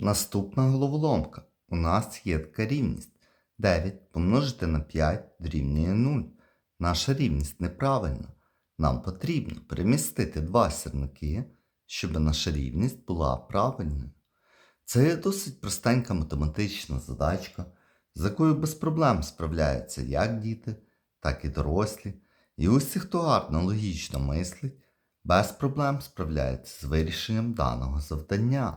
Наступна головоломка. У нас є така рівність. 9 помножити на 5 дорівнює 0. Наша рівність неправильна. Нам потрібно перемістити два сірники, щоб наша рівність була правильною. Це досить простенька математична задачка, з якою без проблем справляються як діти, так і дорослі. І усі, хто гарно логічно мислить, без проблем справляється з вирішенням даного завдання.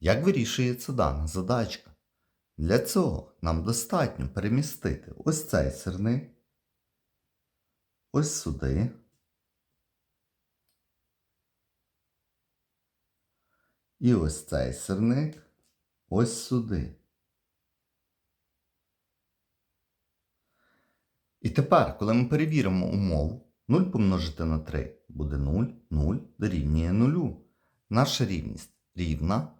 Як вирішується дана задачка? Для цього нам достатньо перемістити ось цей сирник, ось сюди. І ось цей сирник ось сюди. І тепер, коли ми перевіримо умову, 0 помножити на 3 буде 0, 0 дорівнює 0. Наша рівність рівна,